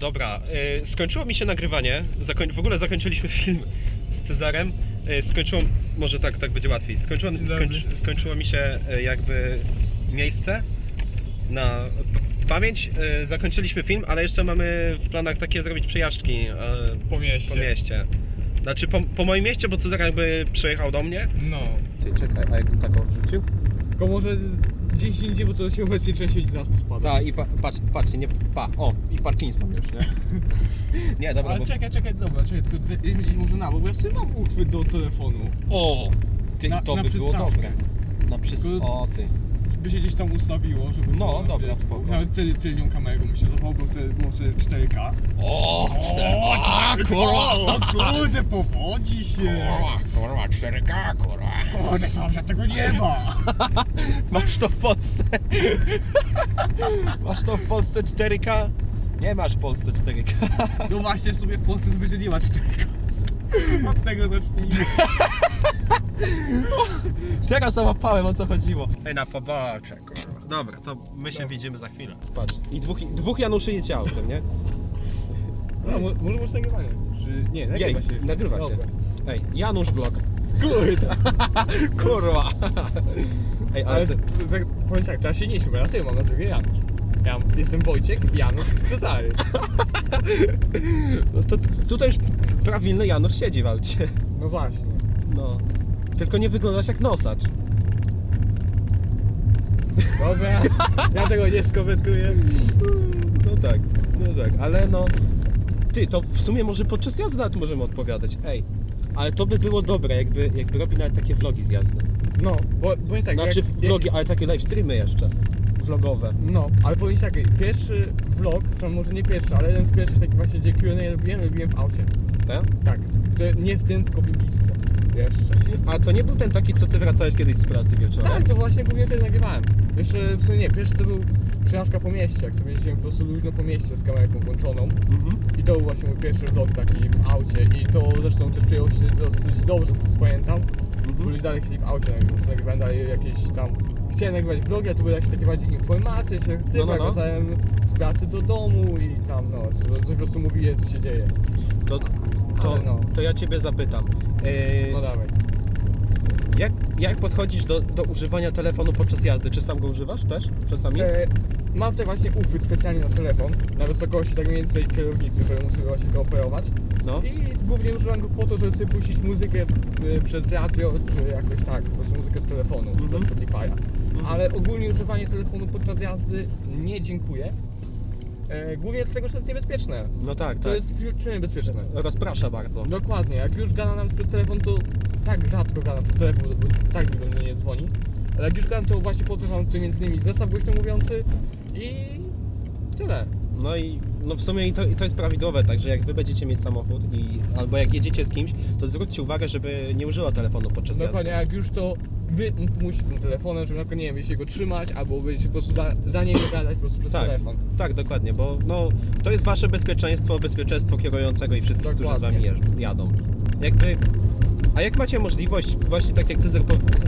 dobra, y, skończyło mi się nagrywanie. Zakoń... W ogóle zakończyliśmy film z Cezarem. Y, skończyło, może tak, tak będzie łatwiej. Skończyło, skończyło mi się y, jakby miejsce na p- pamięć. Y, zakończyliśmy film, ale jeszcze mamy w planach takie zrobić przejażdżki y, Po mieście. po mieście. Znaczy po, po moim mieście, bo Cezar jakby przejechał do mnie. No. Ty czekaj, a jakbym taką wrzucił? Tylko może gdzieś indziej, bo to się obecnie część ludzi z nas pospada. Tak, i pa, patrz, patrzcie, nie, pa, o, i Parkinson już, nie? nie, dobra, Ale bo... czekaj, czekaj, dobra, czekaj, tylko jedźmy gdzieś może na bok, bo ja sobie mam uchwyt do telefonu. O! Ty, Na- to na by było dobre. Na przys... Tylko- O, ty. By się gdzieś tam ustawiło, żeby No, było, dobra, wiesz, spoko. Nawet ty, tylnią kamerą myślę, to było wtedy, było wtedy 4K. O! O, kurwa! O kurde, powodzi się! kurwa, 4K, kurwa. Kurde, sąsiad tego nie ma! Masz to w Polsce. masz to w Polsce 4K? Nie masz w Polsce 4K. No właśnie, w sumie w Polsce zbyt nie ma 4K. Od tego zacznijmy. Teraz załapałem o co chodziło. Ej, na pobocze, kurwa. Dobra, to my się Dobra. widzimy za chwilę. Patrz, i dwóch, dwóch Januszy jedzie autem, nie? No, mo- może masz nagrywanie? Czy... Nie, Jej, nagrywa się. nagrywa się. Dobra. Ej, Janusz vlog. Kurde. Kurwa. Ej, ale, Ale tak, powiem tak, teraz się nie śmiej, bo ja sobie mam na drugie Janusz. Ja jestem Wojciek, Janusz, Cezary. no to t- tutaj już prawilny Janusz siedzi w aucie. No właśnie. No. Tylko nie wyglądasz jak nosacz. Dobra, ja tego nie skomentuję. No tak, no tak, ale no... Ty, to w sumie może podczas jazdy nawet możemy odpowiadać. Ej, ale to by było dobre, jakby, jakby robi nawet takie vlogi z jazdy. No, bo powiem tak, Znaczy jak, vlogi, ale takie live streamy jeszcze. Vlogowe. No, ale powiem tak, pierwszy vlog, czy może nie pierwszy, ale jeden z pierwszych takich właśnie, gdzie Q&A robiłem, robiłem w aucie. Tak? Tak, to nie w tym, tylko w Ibisce. Jeszcze. A to nie był ten taki, co ty wracałeś kiedyś z pracy wieczorem? Tak, to właśnie głównie wtedy nagrywałem. Jeszcze w sumie nie, pierwszy to był przejażdżka po mieście, jak sobie jeździłem po prostu luźno po mieście z kamerką włączoną. Mhm. I to był właśnie mój pierwszy vlog taki w aucie i to zresztą też przyjęło się dosyć dobrze, z tego co pamiętam. Bo Mhm. ludzie dalej chcieli w aucie nagrywać, nagrywałem dalej jakieś tam... Chciałem nagrywać vlogi, a to były jakieś takie bardziej informacje, się No, tym, no, jak no. wracałem z pracy do domu i tam no, co, co po prostu mówiłem co się dzieje. To, to, Ale no. to ja ciebie zapytam. Yy, No dawaj. jak, jak podchodzisz do, do używania telefonu podczas jazdy? Czy sam go używasz też czasami? E, mam tutaj właśnie uchwyt specjalnie na telefon, na wysokości tak mniej więcej kierownicy, żeby sobie właśnie go operować. No. I głównie używam go po to, żeby sobie puścić muzykę e, przez radio, czy jakoś tak, po prostu muzykę z telefonu, Mhm. ze Spotify'a. Ale ogólnie używanie telefonu podczas jazdy nie dziękuję. E, głównie dlatego, że to jest niebezpieczne. No tak, To tak. jest wśród- niebezpieczne. Rozprasza bardzo. Dokładnie, jak już gada nam przez telefon, to tak rzadko gada przez telefon, bo tak nikt do mnie nie dzwoni. Ale jak już gadam, to właśnie po to mam tu między innymi zestaw głośno mówiący i tyle. No i no w sumie i to, i to jest prawidłowe, także jak wy będziecie mieć samochód i albo jak jedziecie z kimś, to zwróćcie uwagę, żeby nie użyła telefonu podczas Dokładnie, jazdy. jak już to wy musicie tym telefonem, żeby na przykład, nie wiem, będziecie go trzymać, albo będziecie po prostu za, za niego gadać po prostu przez Tak, telefon. tak, dokładnie, bo no, to jest wasze bezpieczeństwo, bezpieczeństwo kierującego i wszystkich, którzy z wami Dokładnie. jadą. Jakby, a jak macie możliwość, właśnie tak jak Cezar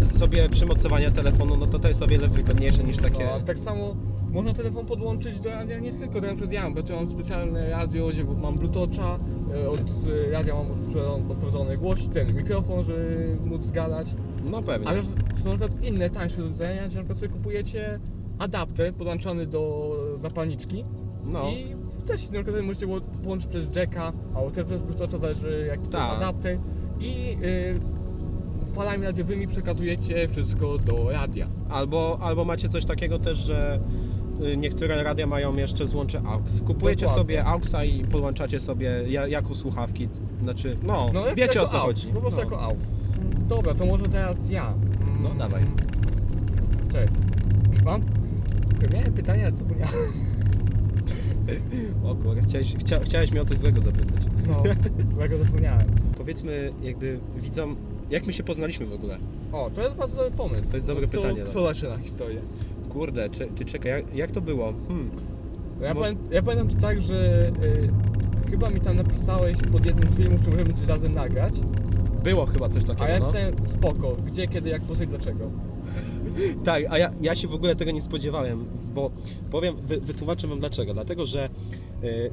sobie przymocowania telefonu, no to to jest o wiele wygodniejsze niż takie... No, tak samo można telefon podłączyć do radia, nie tylko, na przykład ja mam, bo tu mam specjalne radio, gdzie mam bluetootha, e, od e, radia mam odprowadzony- głos, ten mikrofon, żeby móc zgadać. No pewnie. Ale są na przykład inne, tańsze rozwiązania, że na przykład sobie kupujecie adapter podłączony do zapalniczki No. i też na przykład możecie go połączyć przez jacka, albo też przez bluetootha, zależy jaki to Tak. jest adapter i y, falami radiowymi przekazujecie wszystko do radia. Albo, albo macie coś takiego też, że y, niektóre radia mają jeszcze złącze AUX. Kupujecie Dokładnie. sobie AUXa i podłączacie sobie ja, jako słuchawki. Znaczy, no, jak- wiecie o co AUX, chodzi. Po prostu no. jako AUX. Dobra, to może teraz ja. Mm, No, dawaj. Cześć. Mam? Miałem pytanie, ale zapomniałem. O kurde, chciałeś, chcia, chciałeś mnie o coś złego zapytać. No, ja go zapomniałem. Powiedzmy, jakby widzom, jak my się poznaliśmy w ogóle? O, to jest bardzo dobry pomysł. To jest dobre to pytanie, Kto zaczyna historię? Kurde, czy, ty czekaj, jak, jak to było? Hmm. Ja, Może- pamię, ja pamiętam to tak, że y, chyba mi tam napisałeś pod jednym z filmów, czy możemy coś razem nagrać. Było chyba coś takiego, A ja no. spoko, gdzie, kiedy, jak, po co i dlaczego. Tak, a ja, ja się w ogóle tego nie spodziewałem, bo powiem, wy, wytłumaczę wam dlaczego. Dlatego, że e,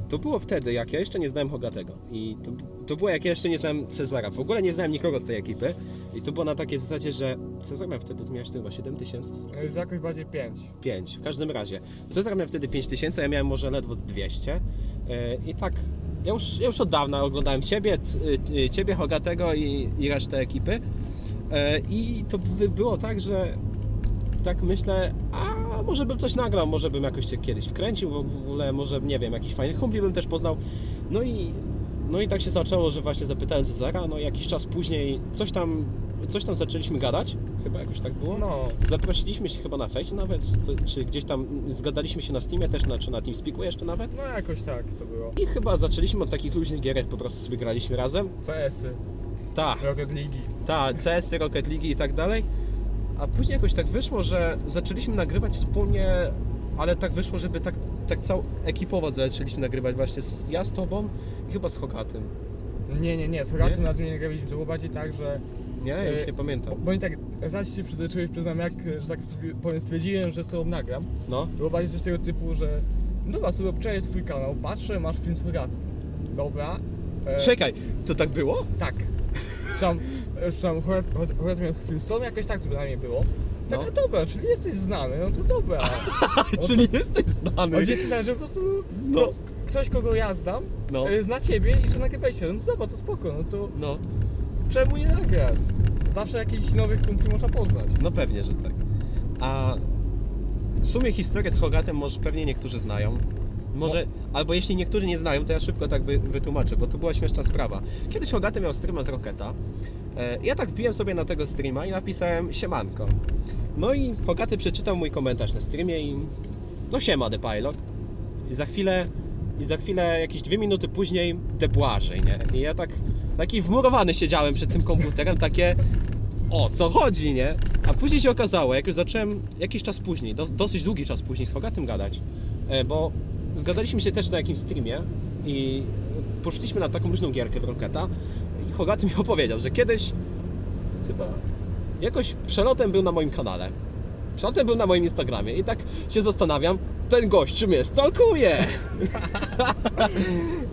to było wtedy, jak ja jeszcze nie znałem Hogatego. I to, to było jak ja jeszcze nie znałem Cezara. W ogóle nie znałem nikogo z tej ekipy. I to było na takiej zasadzie, że Cezar miał wtedy, miałeś chyba 7 tysięcy? Jakoś bardziej 5. 5. W każdym razie. Cezar miał wtedy 5 tysięcy, ja miałem może ledwo z 200. E, I tak, ja już, ja już od dawna oglądałem Ciebie, c- y, Ciebie Hogatego i, i resztę ekipy. E, I to by było tak, że tak myślę, a może bym coś nagrał, może bym jakoś Cię kiedyś wkręcił w ogóle, może nie wiem, jakiś fajny kumpli bym też poznał. No i, no i tak się zaczęło, że właśnie zapytałem Cezara, no jakiś czas później coś tam, coś tam zaczęliśmy gadać, chyba jakoś tak było. No, Zaprosiliśmy się chyba na fejsie nawet, czy, czy gdzieś tam zgadaliśmy się na Steamie też, na, czy na TeamSpeaku jeszcze nawet. no jakoś tak to było. I chyba zaczęliśmy od takich luźnych gierek, po prostu sobie graliśmy razem. CS-y, Tak, Rocket League. ta, CS-y, Rocket League i tak dalej. A później jakoś tak wyszło, że zaczęliśmy nagrywać wspólnie, ale tak wyszło, żeby tak, tak cał ekipowo zaczęliśmy nagrywać właśnie z, ja z Tobą i chyba z Hogatym. Nie, nie, nie, z Nie? Hogatem na nie graliśmy, to było bardziej tak, że... Nie, ja już E, nie Bo, pamiętam. bo i tak, raz się przytoczyłeś, przyznam, jak, że tak sobie powiem, stwierdziłem, że tobą nagram. No, Było bardziej coś tego typu, że... Dobra, sobie obczaję twój kanał, patrzę, masz film z Hogaty. Dobra. e, czekaj, to tak było? Tak. Tam, e, tam miał film z tobą, jakoś tak to bynajmniej było. Tak, No. no. dobra, czyli jesteś znany, no to dobra. Czyli jesteś znany. Chodzi o to, że po prostu No. no. ktoś, kogo ja znam, No, e, zna ciebie i że nagrywajcie. No to dobra, to spoko, no to no. Czemu nie nagrać? Zawsze jakichś nowych kumpli można poznać. No pewnie, że tak. A w sumie historię z Hogatem może pewnie niektórzy znają. Może, albo jeśli niektórzy nie znają, to ja szybko tak wy, wytłumaczę, bo to była śmieszna sprawa. Kiedyś Hogaty miał streama z Rocketa. E, ja tak wbiłem sobie na tego streama i napisałem siemanko. No i Hogaty przeczytał mój komentarz na streamie i no siema The Pilot. I za chwilę, i za chwilę, jakieś dwie minuty później The Błażej, nie? I ja tak, taki wmurowany siedziałem przed tym komputerem, takie o co chodzi, nie? A później się okazało, jak już zacząłem jakiś czas później, dos- dosyć długi czas później z Hogatym gadać, e, bo zgadaliśmy się też na jakimś streamie i poszliśmy na taką luźną gierkę w Rocketa i Hogaty mi opowiedział, że kiedyś chyba jakoś przelotem był na moim kanale. Przelotem był na moim Instagramie i tak się zastanawiam, ten gość mnie stalkuje!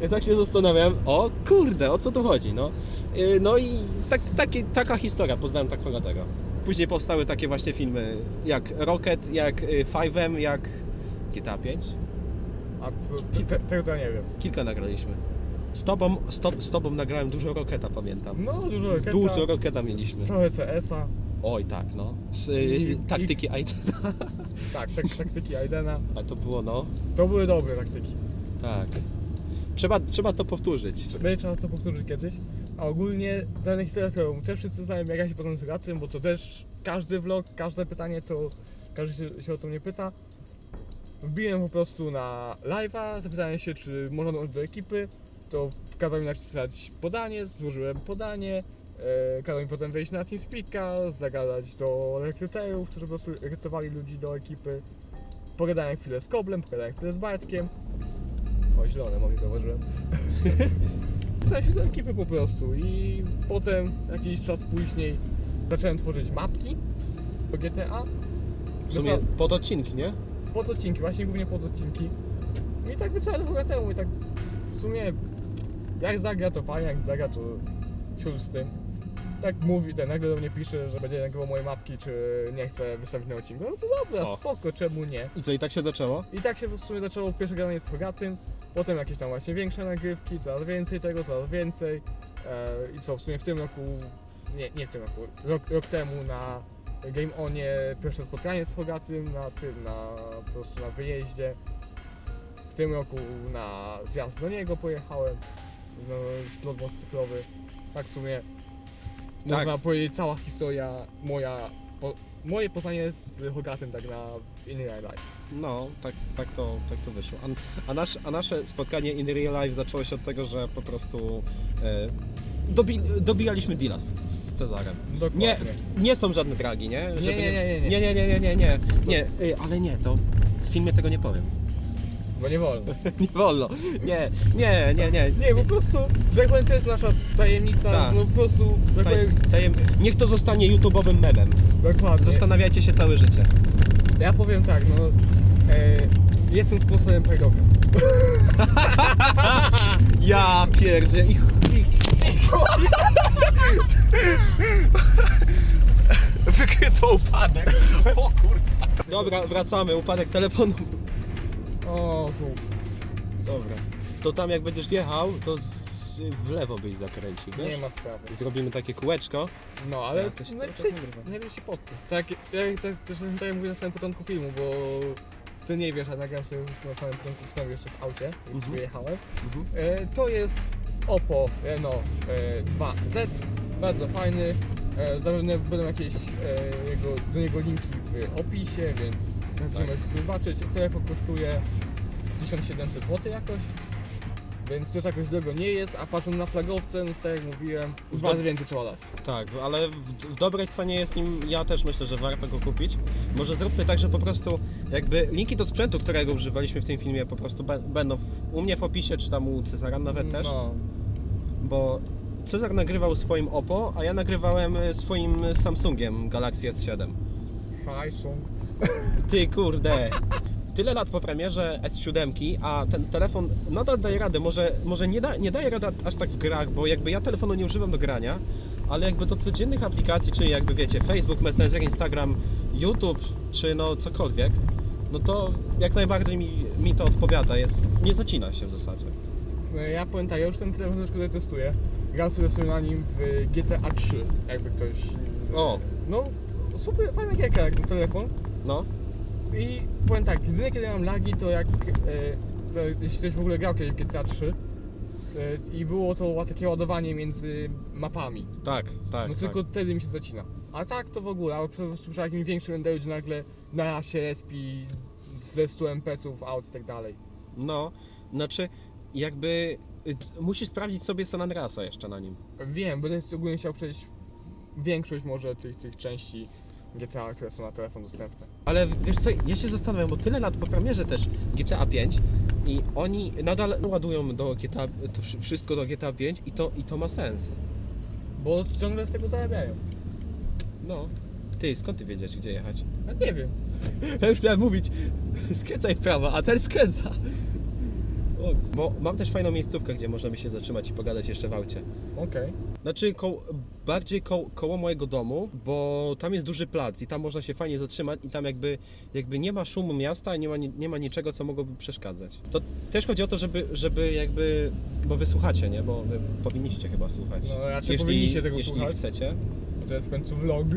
I tak się zastanawiam, o kurde, o co tu chodzi, no. Yy, No i tak, taki, taka historia, poznałem tak Hogatego. Później powstały takie właśnie filmy jak Rocket, jak y, 5M, jak GTA 5. A to, te, tego to ja nie wiem. Kilka nagraliśmy. Z tobą, z, to, z tobą nagrałem dużo Rocketa, pamiętam. No, dużo Rocketa, Dużo Rocketa mieliśmy. trochę CS-a, Oj, tak, no. Z, y, I- taktyki IT. tak, tak, taktyki Aidena. A to było, no. To były dobre taktyki. Tak. Trzeba, trzeba to powtórzyć. Będzie trzeba to powtórzyć kiedyś. A ogólnie dane historia, którą też wszyscy znają, jak ja się poznam z Hogatym, bo to też każdy vlog, każde pytanie, to każdy się, się o to mnie pyta. Wbiłem po prostu na live'a, zapytałem się, czy można dołączyć do ekipy, to kazał mi napisać podanie, złożyłem podanie, e, kazał mi potem wejść na TeamSpeaka, zagadać do rekruterów, którzy po prostu rekrutowali ludzi do ekipy. Pogadałem chwilę z Koblem, pogadałem chwilę z Bartkiem. O, zielone, mam nie zauważyłem. Dostałem się do ekipy po prostu i potem jakiś czas później zacząłem tworzyć mapki do GTA. W sumie pod odcinki, nie? Pod odcinki, właśnie głównie pod odcinki. I tak wysłałem do temu i tak w sumie jak zagra to fajnie, jak zagra to ciul z tym. Tak mówi, ten nagle do mnie pisze, że będzie nagrywał moje mapki, czy nie chce wystąpić na odcinku. No to dobra, O. spoko, czemu nie? I co, i tak się zaczęło? I tak się w sumie zaczęło pierwsze gadanie z Hogatym, potem jakieś tam właśnie większe nagrywki, coraz więcej tego, coraz więcej. E, I co, w sumie w tym roku, nie, nie w tym roku, rok, rok temu na Game Onie pierwsze spotkanie z Hogatym, na tym, na po prostu na wyjeździe. W tym roku na zjazd do niego pojechałem, no, z lot motocyklowy. Tak w sumie Tak. można powiedzieć cała historia moja, po, moje poznanie z Hogatym tak na In Real Life. No, tak, tak, to, tak to wyszło. A, a, nasz, a nasze spotkanie in real life zaczęło się od tego, że po prostu e, dobi, dobijaliśmy deala z, z Cezarem. Nie, Dokładnie. nie są żadne dragi, nie? Nie, nie, nie, nie, nie, nie, nie, nie, nie, nie, nie y, ale nie, to w filmie tego nie powiem. Bo nie wolno. Nie wolno. Nie, nie, nie, nie. Nie, po prostu, że powiem, to jest nasza tajemnica, Tak. no po prostu, Taj, powiem, tajem, niech to zostanie YouTube'owym memem. dokładnie. Zastanawiajcie się całe życie. Ja powiem tak, no, E, jestem sponsorem Payloga. Ja pierdzie i chuj. Wykryto upadek. O kurwa. Dobra, wracamy. Upadek telefonu. O, żółw. Dobra. To tam jak będziesz jechał, to z... w lewo byś zakręcił, wiesz? Nie ma sprawy. Zrobimy takie kółeczko. No, ale Ja, to się cały czas najlepiej, nagrywa. najlepiej się. Tak, ja tak, też tutaj mówię na samym początku filmu, bo ty nie wiesz, a nagrałem sobie już na samym początku filmu jeszcze w aucie, jak Mhm. wyjechałem. Mhm. E, to jest Oppo Reno e, 2Z, bardzo fajny. E, zapewne będą jakieś e, jego, do niego linki w opisie, więc Tak. możecie sobie zobaczyć. Telefon kosztuje 1700 zł jakoś. Więc też jakoś drogo nie jest, a patrząc na flagowce, no tak jak mówiłem, dwa więcej trzeba dać. Tak, ale w, w dobrej cenie jest nim, ja też myślę, że warto go kupić. Może zróbmy tak, że po prostu jakby linki do sprzętu, którego używaliśmy w tym filmie po prostu będą w, u mnie w opisie, czy tam u Cezara nawet też, No, bo Cezar nagrywał swoim Oppo, a ja nagrywałem y, swoim Samsungiem Galaxy S7. Ty kurde. Tyle lat po premierze S7, a ten telefon nadal daje radę. Może, może nie, da, nie daje rady aż tak w grach, bo jakby ja telefonu nie używam do grania, ale jakby do codziennych aplikacji, czyli jakby wiecie, Facebook, Messenger, Instagram, YouTube, czy no cokolwiek, no to jak najbardziej mi, mi to odpowiada. Jest, nie zacina się w zasadzie. No, Ja powiem tak, ja już ten telefon troszkę testuję. Gram sobie sobie na nim w GTA 3, jakby ktoś... e, O. No, super, fajna gierka jak na telefon. No, I powiem tak, jedyne kiedy mam lagi to jak... E, to jeśli ktoś w ogóle grał kiedyś w GTA 3 e, i było to takie ładowanie między mapami. tak, tak. no tak. tylko wtedy mi się zacina. A tak to w ogóle, a po prostu przy jakimś większym gdzie nagle na się respi ze 100 MPsów, aut i tak dalej. No, znaczy jakby y, c- musisz sprawdzić sobie San Andreasa jeszcze na nim. Wiem, będę ogólnie chciał przejść większość może tych, tych części GTA, które są na telefon dostępne. Ale wiesz co, ja się zastanawiam, bo tyle lat po premierze też GTA 5 i oni nadal ładują do GTA, to wszy- wszystko do GTA 5 i to, i to ma sens. Bo ciągle z tego zarabiają. No. Ty, skąd ty wiedziesz, gdzie jechać? Ja nie wiem. Ja już miałem mówić, skręcaj w prawo, a teraz skręca. Bo mam też fajną miejscówkę, gdzie możemy się zatrzymać i pogadać jeszcze w aucie. Okej. Znaczy koło, bardziej koło, koło mojego domu, bo tam jest duży plac i tam można się fajnie zatrzymać i tam jakby, jakby nie ma szumu miasta, nie ma, ni- nie ma niczego, co mogłoby przeszkadzać. To też chodzi o to, żeby, żeby jakby, bo wy słuchacie, nie? Bo wy powinniście chyba słuchać. No, raczej powinniście tego jeśli słuchać. chcecie. Bo To jest w końcu vlog.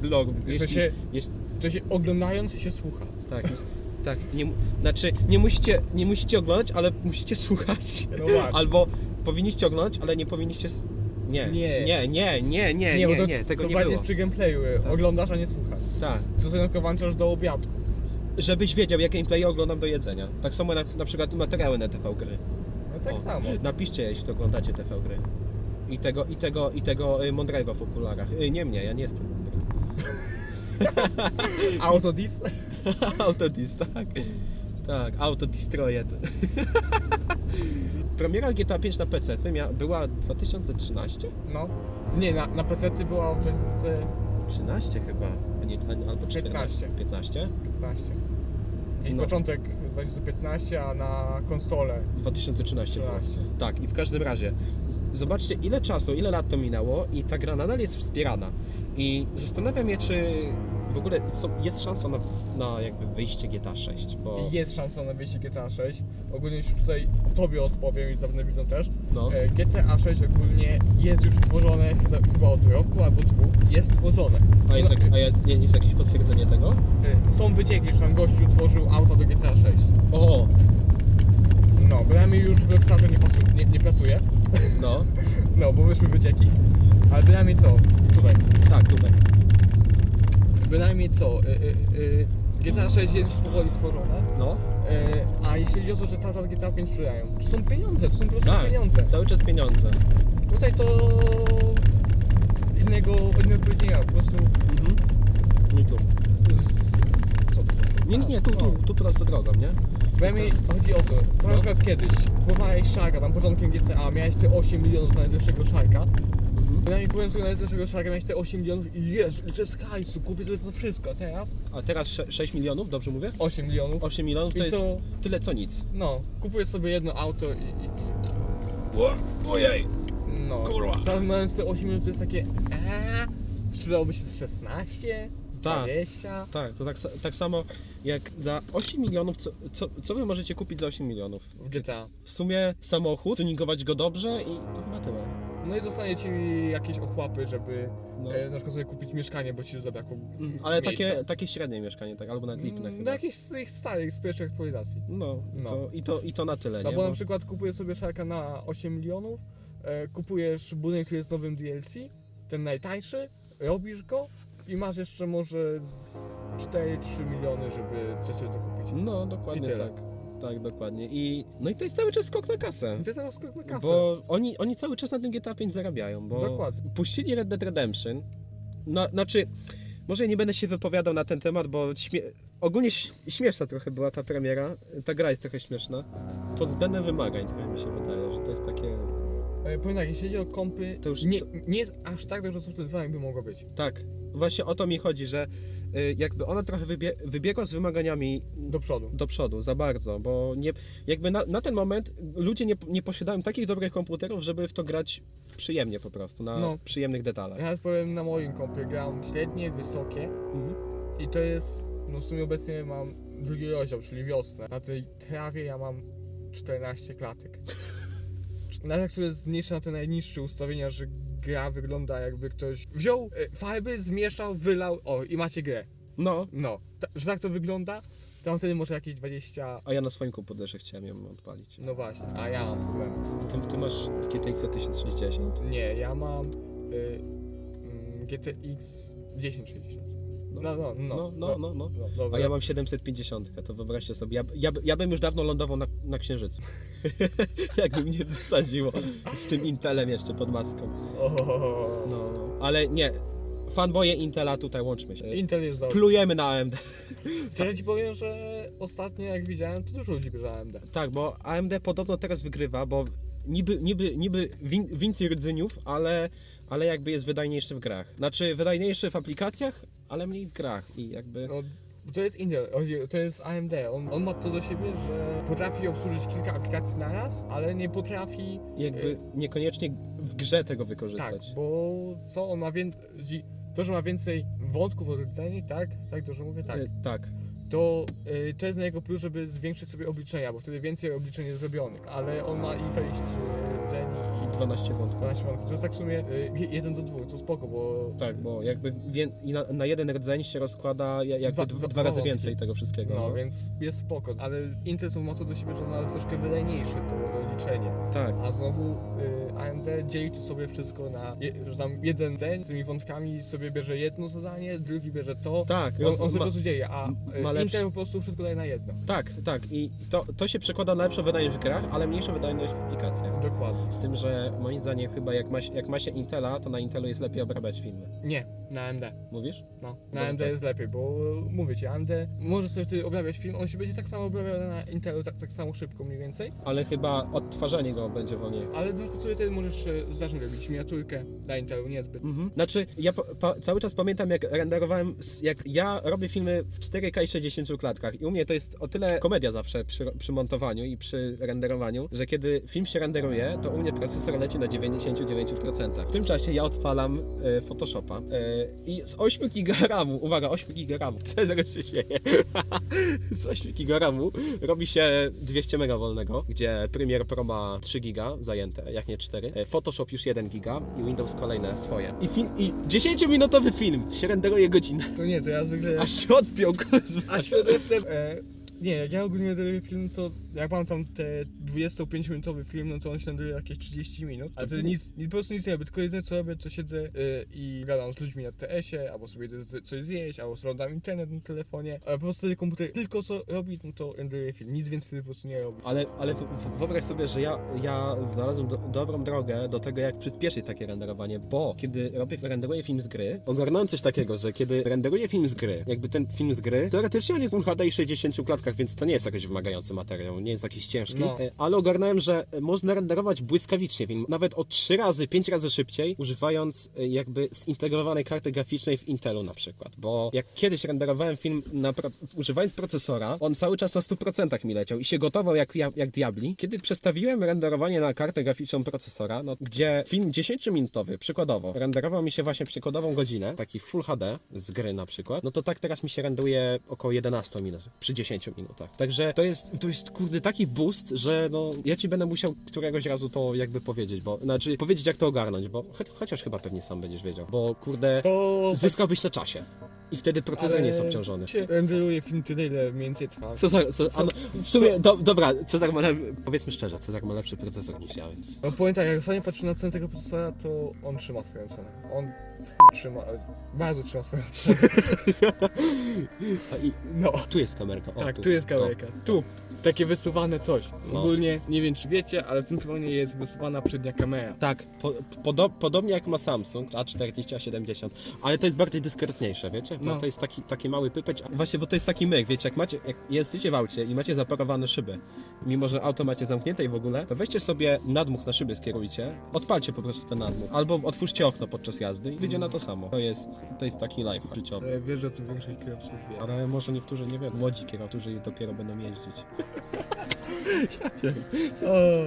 Vlog, To jeśli, się, jeśli, to się oglądając się słucha. tak, tak, nie, znaczy nie musicie, nie musicie oglądać, ale musicie słuchać. No właśnie. Albo powinniście oglądać, ale nie powinniście... s- Nie, Nie. nie, nie, nie, nie, nie, bo to, nie, tego to nie bardziej było. przy gameplayu. Tak. Oglądasz, a nie słuchasz. Tak. To sobie tylko włączasz do obiadku. żebyś wiedział, jakie gameplay oglądam do jedzenia. Tak samo na, na przykład materiały na TV gry. No tak O. samo. Napiszcie, jeśli oglądacie TV gry. I tego, i tego, i tego y, mądrego w okularach. Y, nie mnie, ja nie jestem. Autodis. Autodis, tak. Tak, Autodestroyed. Premiera GTA 5 na PC była 2013? No. Nie, na, na PC była w 2015. 13 chyba, a nie, a, albo 14. 15. 15. Gdzieś No. początek 2015, a na konsolę 2013 było. 13. Tak, i w każdym razie, z- zobaczcie ile czasu, ile lat to minęło i ta gra nadal jest wspierana. I zastanawiam się, czy w ogóle są, jest szansa na, na jakby wyjście GTA 6, bo Jest szansa na wyjście GTA 6. Ogólnie już tutaj tobie odpowiem i zapewne widzą też. no, E, GTA 6 ogólnie jest już tworzone chyba, od roku albo dwóch. Jest tworzone. a jest, a jest, jest jakieś potwierdzenie tego? E, Są wycieki, że tam gościu tworzył auto do GTA 6. O, No, bynajmniej już w Rockstarze nie, pasu- nie, nie pracuje. no, No, bo wyszły wycieki. Ale bynajmniej co? Tutaj. tak, tutaj. Bynajmniej co? Y, y, y, GTA 6 jest powoli tworzone. No, Y, a jeśli chodzi o to, że cały czas GTA 5 sprzedają, to są pieniądze, to są po prostu tak, pieniądze. cały czas pieniądze. Tutaj to innego, innego powiedzenia, po prostu Mhm. I tu. z... co to? Nie, nie, nie, tu, No. tu, tu prosto drogą, nie? Bynajmniej chodzi o to, to na przykład kiedyś kupowałeś szarka, tam początkiem GTA, miałeś te 8 milionów za najdroższego szarka, Mhm. Przynajmniej powiem sobie nawet dlaczego trzeba mieć te 8 milionów i jest, liczę z hajsu, kupię sobie to wszystko, a teraz A teraz sze- 6 milionów, dobrze mówię? 8 milionów. 8 milionów to I to- jest tyle co nic. No, kupuję sobie jedno auto i, i, i Ojej! no. Kurwa. Tam mając te 8 milionów to jest takie eee, przydałoby się z 16, z Tak. 20. Tak, to tak, sa- tak samo jak za 8 milionów, co, co, co wy możecie kupić za 8 milionów? w GTA. W sumie samochód, tuningować go dobrze i to chyba tyle. No i zostanie ci jakieś ochłapy, żeby No. e, na przykład sobie kupić mieszkanie, bo ci zabrakło Mm, Ale miejsca. takie, takie średnie mieszkanie, tak, albo nawet lipne No chyba. jakieś z tych starych, z pierwszej aktualizacji. No, No. To, i, to, i to na tyle, No nie? bo na Bo- przykład kupujesz sobie szarka na 8 milionów, e, kupujesz budynek, który jest nowym DLC, ten najtańszy, robisz go i masz jeszcze może z 4-3 miliony, żeby coś sobie dokupić. No, dokładnie I tyle. tak. Tak, dokładnie. I, no i to jest cały czas skok na kasę. To jest teraz skok na kasę. Bo oni, oni cały czas na tym GTA 5 zarabiają, bo Dokładnie. puścili Red Dead Redemption. No, znaczy, może nie będę się wypowiadał na ten temat, bo śmie ogólnie ś- śmieszna trochę była ta premiera. Ta gra jest trochę śmieszna. Pod względem wymagań trochę mi się wydaje, że to jest takie... E, powiem tak, jeśli chodzi o kompy, To już- nie, to- nie jest aż tak dobrze zoptymalizowane, jakby mogło być. Tak, właśnie o to mi chodzi, że jakby ona trochę wybie wybiegła z wymaganiami Do przodu. do przodu, za bardzo, bo nie, jakby na, na ten moment ludzie nie, nie posiadają takich dobrych komputerów, żeby w to grać przyjemnie po prostu, na No. przyjemnych detalach. Ja powiem na moim kompie gram średnie, wysokie Mhm. i to jest, no w sumie obecnie mam drugi rozdział, czyli wiosnę. Na tej trawie ja mam 14 klatek. Nawet jak sobie zmniejszę na te najniższe ustawienia, że gra wygląda jakby ktoś wziął e, farby, zmieszał, wylał, o i macie grę. No, No, ta, że tak to wygląda, to mam wtedy może jakieś 20, a ja na swoim komputerze chciałem ją odpalić. no właśnie, a ja mam problem. Ty, ty masz GTX 1060? Nie, ja mam y, mm, GTX 1060. No, no, no. no, no, no, no. no dobra. A ja mam 750, to wyobraźcie sobie, ja, ja, ja bym już dawno lądował na, na Księżycu. Jakby mnie wysadziło z tym Intelem jeszcze pod maską. No, ale nie, fanboje Intela tutaj łączmy się. Intel jest dobry. Plujemy na AMD. To ja ci powiem, że ostatnio jak widziałem, to dużo ludzi bierze AMD. Tak, bo AMD podobno teraz wygrywa, bo niby, niby, niby win, więcej rdzyniów, ale, ale jakby jest wydajniejszy w grach. Znaczy wydajniejszy w aplikacjach, ale mniej w grach i jakby... No, to jest Intel, to jest AMD. On, on ma to do siebie, że potrafi obsłużyć kilka aplikacji naraz, ale nie potrafi. Jakby niekoniecznie w grze tego Tak, wykorzystać. bo co on ma więcej. To, że ma więcej wątków od rdzeni, tak? Tak, że mówię tak. E, tak. To, y, to jest na jego plus, żeby zwiększyć sobie obliczenia, bo wtedy więcej obliczeń jest zrobionych. Ale on ma ich 20 rdzeni i 12 wątków. 12 wątków. To jest tak w sumie 1 do 2, to spoko, bo Tak, bo jakby wię, i na, na jeden rdzeń się rozkłada ja- jakby Dwa- dwa, dwa- razy więcej tego wszystkiego. no, no. więc jest spoko. Ale Intel ma to do siebie, że ma troszkę wydajniejsze to liczenie. Tak. A znowu y, AMD dzieli to sobie wszystko na, je, że tam jeden rdzeń z tymi wątkami sobie bierze jedno zadanie, drugi bierze to. Tak, on, on sobie po prostu dzieje, a ma lepszy- Intel po prostu wszystko daje na jedno. tak, tak. I to, to się przekłada na lepszą wydajność w grach, ale mniejszą wydajność w aplikacjach. Dokładnie. Z tym, że moim zdaniem chyba jak ma, się- jak ma się Intela, to na Intelu jest lepiej obrabiać filmy. Nie, na AMD. Mówisz? No, na Może AMD tak. jest lepiej, bo e, mówię ci, AMD może sobie wtedy obrabiać film, on się będzie tak samo obrabiał na Intelu, tak, tak samo szybko mniej więcej, Ale chyba odtwarzanie go będzie wolniej. ale tylko sobie wtedy możesz e, zacząć robić miniaturkę na Intelu, niezbyt. Mhm. Znaczy, ja pa, pa, cały czas pamiętam, jak renderowałem, jak ja robię filmy w 4K i 60 klatkach i u mnie to jest o tyle komedia zawsze przy, przy montowaniu i przy renderowaniu, że kiedy film się renderuje, to u mnie procesor leci na 99%. W tym czasie ja odpalam e, Photoshopa e, i z 8 giga RAMu, uwaga, 8 giga RAMu, Cezar się śmieje, z 8 giga RAMu robi się 200 mega wolnego, gdzie Premiere Pro ma 3 giga zajęte, jak nie 4, e, Photoshop już 1 giga i Windows kolejne swoje. I, film, i 10-minutowy film się renderuje godzinę. To nie, to ja zwykle... Aż się odpiął, kurwa. A świadectwem... E, nie, jak ja ogólnie robię film, to jak mam tam te 25-minutowy film, no to on się nadaje jakieś 30 minut, ale to nic, po prostu nic nie robię, tylko jedyne co robię, to siedzę e, i gadam z ludźmi na TS-ie, albo sobie coś zjeść, albo oglądam internet na telefonie, ale po prostu wtedy komputer tylko co robi, no to renderuje film, nic więcej po prostu nie robi. Ale, ale wyobraź sobie, że ja, ja znalazłem do, dobrą drogę do tego, jak przyspieszyć takie renderowanie, bo kiedy robię, renderuję film z gry, ogarnąłem coś takiego, że kiedy renderuję film z gry, jakby ten film z gry, teoretycznie on jest w HD i 60 klatkach, więc to nie jest jakiś wymagający materiał. Nie jest jakiś ciężki, No. e, ale ogarnąłem, że można renderować błyskawicznie film, nawet o 3 razy, 5 razy szybciej, używając e, jakby zintegrowanej karty graficznej w Intelu na przykład, bo jak kiedyś renderowałem film pro, używając procesora, on cały czas na 100% mi leciał i się gotował jak, ja- jak diabli. Kiedy przestawiłem renderowanie na kartę graficzną procesora, no, gdzie film 10-minutowy, przykładowo, renderował mi się właśnie przykładową godzinę, taki Full HD z gry na przykład, no to tak teraz mi się renderuje około 11 minut przy 10 minutach. Także to jest, to jest kurde taki boost, że no ja ci będę musiał któregoś razu to jakby powiedzieć, bo znaczy powiedzieć jak to ogarnąć, bo cho chociaż chyba pewnie sam będziesz wiedział, bo kurde To zyskałbyś na czasie i wtedy procesor nie jest ale obciążony. się renderuje film tyle, ile mniej więcej trwa. Cezar, co, a no, w sumie, do, dobra, Cezar ma, lep, powiedzmy szczerze, Cezar ma lepszy procesor niż ja, więc... No powiem tak, jak ostatnio patrzę na cenę tego procesora, to on trzyma swoją cenę. On w chuj trzyma, bardzo trzyma swoją cenę. A i No. tu jest kamerka. O, tak, tu jest kamerka. Tu. Takie wysuwane coś. No. Ogólnie, nie wiem czy wiecie, ale w tym telefonie jest wysuwana przednia kamera. Tak, po, podo, podobnie jak ma Samsung A40, A70, ale to jest bardziej dyskretniejsze, wiecie? Bo No. to jest taki, taki mały pypeć. a Właśnie, bo to jest taki myk, wiecie, jak macie, jak jesteście w aucie i macie zaparowane szyby, mimo że auto macie zamknięte i w ogóle, to weźcie sobie nadmuch na szyby skierujcie, odpalcie po prostu ten nadmuch, albo otwórzcie okno podczas jazdy i wyjdzie na to samo. To jest, to jest taki life życiowy. Wiesz, że o tym większość kierowców wie. Ale może niektórzy nie wiedzą. Młodzi kierowcy dopiero będą jeździć.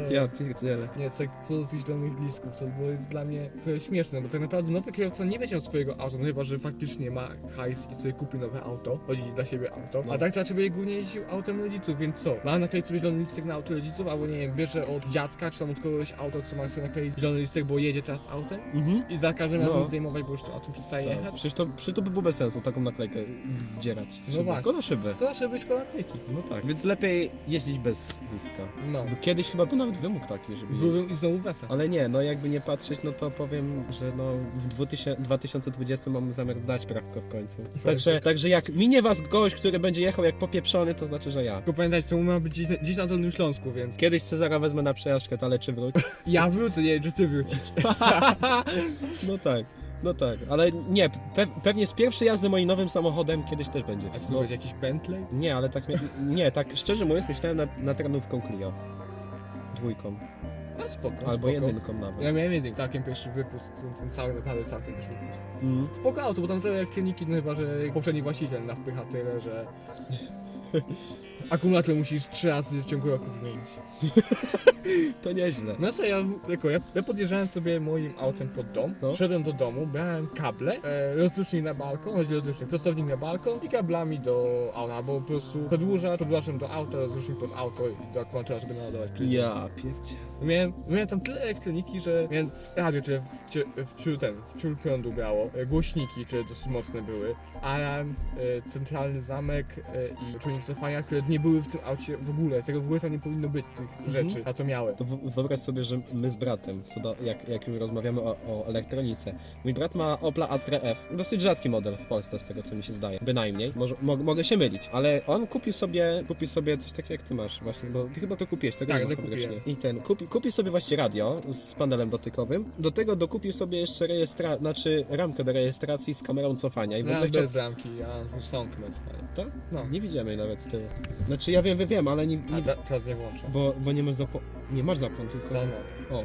Ja pierdzielę. Nie, co, co z tych zielonych listków, to było jest dla mnie trochę śmieszne, bo tak naprawdę nowy kierowca nie będzie miał swojego auta, no chyba, że faktycznie ma hajs i sobie kupi nowe auto, chodzi dla siebie auto, No. a tak to raczej będzie głównie jeździł autem rodziców, więc co? Ma nakleić sobie zielony listek na auto rodziców, albo nie wiem, bierze od dziadka, czy tam od kogoś auto, co ma sobie nakleić zielony listek, bo jedzie teraz autem Mhm. i za każdym razem No. zdejmować, bo już to autem przestaje Tak. jechać. Przecież to, przecież to by było bez sensu taką naklejkę zdzierać z No szyby. właśnie. Tylko na szybę. To zawsze być koło naklejki. No tak. Więc lepiej jeździć bez listka. No. Bo kiedyś chyba był nawet wymóg taki, żeby. Byłem i znowu wesa. Ale nie, no jakby nie patrzeć, no to powiem, że no w 2000, 2020 mamy zamiar dać prawko w końcu. Także, także jak minie was gość, który będzie jechał jak popieprzony, to znaczy, że ja. Tylko pamiętajcie, to ma być gdzieś, gdzieś na Dolnym Śląsku, więc Kiedyś Cezara wezmę na przejażdżkę, ale czy wróć? ja wrócę, nie wiem, czy ty wrócisz. No tak. No tak, ale nie, pe pewnie z pierwszej jazdy moim nowym samochodem kiedyś też będzie. A co, No, jakiś Bentley? nie, ale tak, nie, tak szczerze mówiąc myślałem nad, nad renówką Clio. Dwójką, A spoko, albo spoko. jedynką nawet. Ja miałem jeden całkiem pierwszy wypust, ten, ten cały naprawdę całkiem pierwszy wypust. Mm. Spoko auto, bo tam całe elektroniki, no chyba, że poprzedni właściciel nawpycha tyle, że... Akumulator musisz trzy razy w ciągu roku wymienić. To nieźle. No co, ja, jako, ja, ja podjeżdżałem sobie moim autem pod dom, No. szedłem do domu, brałem kable, e, rozrusznik na balkon, chodzi rozrusznik, prostownik na balkon i kablami do auta, bo po prostu przedłuża, podłączam do auta, rozrusznik pod auto i do akumulatora, żeby naładować przycisk. Ja pierdzie. Miałem, miałem tam tyle elektroniki, że miałem radio, które w, w, ciul, ten, w ciul prądu brało, e, głośniki, które dosyć mocne były, alarm, e, centralny zamek e, i czujnik cofania, które nie były w tym aucie w ogóle, tego w ogóle tam nie powinno być tych Mhm. rzeczy, a to miałem. To w- wyobraź sobie, że my z bratem, co do, jak, jak już rozmawiamy o, o elektronice, mój brat ma Opla Astra F, dosyć rzadki model w Polsce, z tego co mi się zdaje, bynajmniej, Może, mo, mogę się mylić, ale on kupił sobie, kupił sobie coś takiego jak ty masz właśnie, bo ty chyba to kupiłeś, tego Tak, nie masz to fabrycznie. kupiłem. I ten, kupi, kupił sobie właśnie radio z panelem dotykowym, do tego dokupił sobie jeszcze rejestra, znaczy ramkę do rejestracji z kamerą cofania i w ogóle chciał... bez ramki, ja już są kmeckie. Tak? No. Nie widziałem jej nawet z tyłu. Znaczy ja wiem, wiem, wiem, ale nie... A nie teraz nie włączam. bo, bo nie masz zapłon... Nie masz zapłon, tylko... To no, O,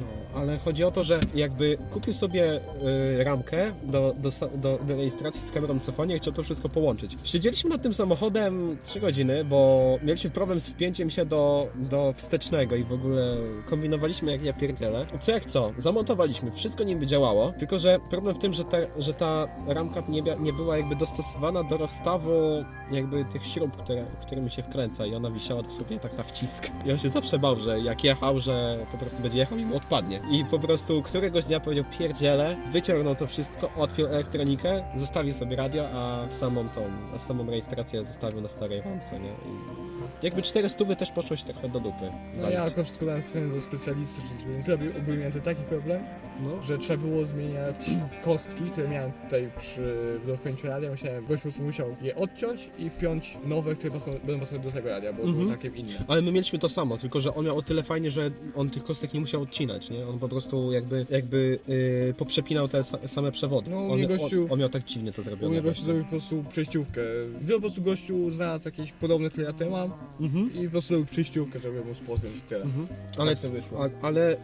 no, ale chodzi o to, że jakby kupił sobie y, ramkę do, do, do, do rejestracji z kamerą cofania i chciał to wszystko połączyć. Siedzieliśmy nad tym samochodem 3 godziny, bo mieliśmy problem z wpięciem się do, do wstecznego i w ogóle kombinowaliśmy jak ja pierdzielę. Co jak co, zamontowaliśmy, wszystko niby działało, tylko że problem w tym, że ta, że ta ramka nie, nie była jakby dostosowana do rozstawu jakby tych śrub, które, którymi się wkręca i ona wisiała dosłownie tak na wcisk. I on się zawsze bał, że jak jechał, że po prostu będzie jechał i mu odpadnie. I po prostu któregoś dnia powiedział pierdziele, wyciągnął to wszystko, odpiął elektronikę, zostawił sobie radio, a samą tą, a samą rejestrację zostawił na starej ramce, nie? I jakby 400 też poszło się trochę do dupy. No walić. ja tylko wszystko dałem do specjalisty, czyli zrobił ogólnie miałem taki problem, No. że trzeba było zmieniać kostki, które miałem tutaj przy do wpięciu radia, musiałem, gość po prostu musiał je odciąć i wpiąć nowe, które pasują, będą pasować do tego radia, bo Mhm. były całkiem inne. Ale my mieliśmy to samo, tylko że on miał o tyle fajnie, że on tych kostek nie musiał odcinać, nie? On po prostu jakby, jakby yy, poprzepinał te sa- same przewody. No, u on, mnie on, gościu- on miał tak dziwnie to U zrobione. mnie gościu zrobił po prostu przejściówkę. Wziął po prostu gościu, znalazł jakieś podobne, które ja tutaj mam, Mhm. i po prostu przyjściówkę, żeby móc podpiąć i tyle. Mhm. Ale, a, ale y,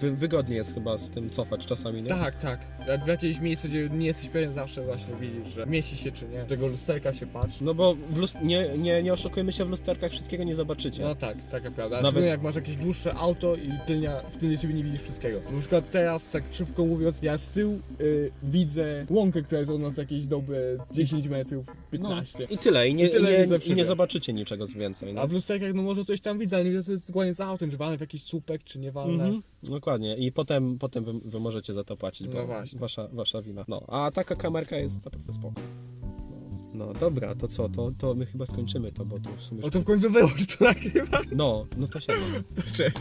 wy, wygodnie jest chyba z tym cofać czasami, nie? Tak, tak. Jak w jakieś miejsce, gdzie nie jesteś pewien, zawsze właśnie widzisz, że mieści się czy nie. Tego lusterka się patrzy. No bo w lust- nie, nie, nie oszukujmy się, w lusterkach wszystkiego nie zobaczycie. No tak, taka prawda. Nawet- Nawet jak masz jakieś dłuższe auto i tylnia, w tylnie siebie nie widzisz wszystkiego. Na przykład teraz, tak szybko mówiąc, ja z tyłu y, widzę łąkę, która jest od nas jakieś dobre 10 metrów, 15. I tyle, i nie, I tyle nie, widzę i nie zobaczycie niczego z więcej. No. A w lusterkach no może coś tam widzę, ale nie wiem co jest dokładnie za autem, czy walne w jakiś słupek, czy nie walne. Mhm, dokładnie. I potem, potem wy, wy możecie za to płacić, No bo właśnie. wasza, wasza wina. No, a taka kamerka jest naprawdę spoko. No, no dobra, to co, to, to my chyba skończymy to, bo tu w sumie... O to w końcu wyłącz to nagrywa. No, no to się... Cześć.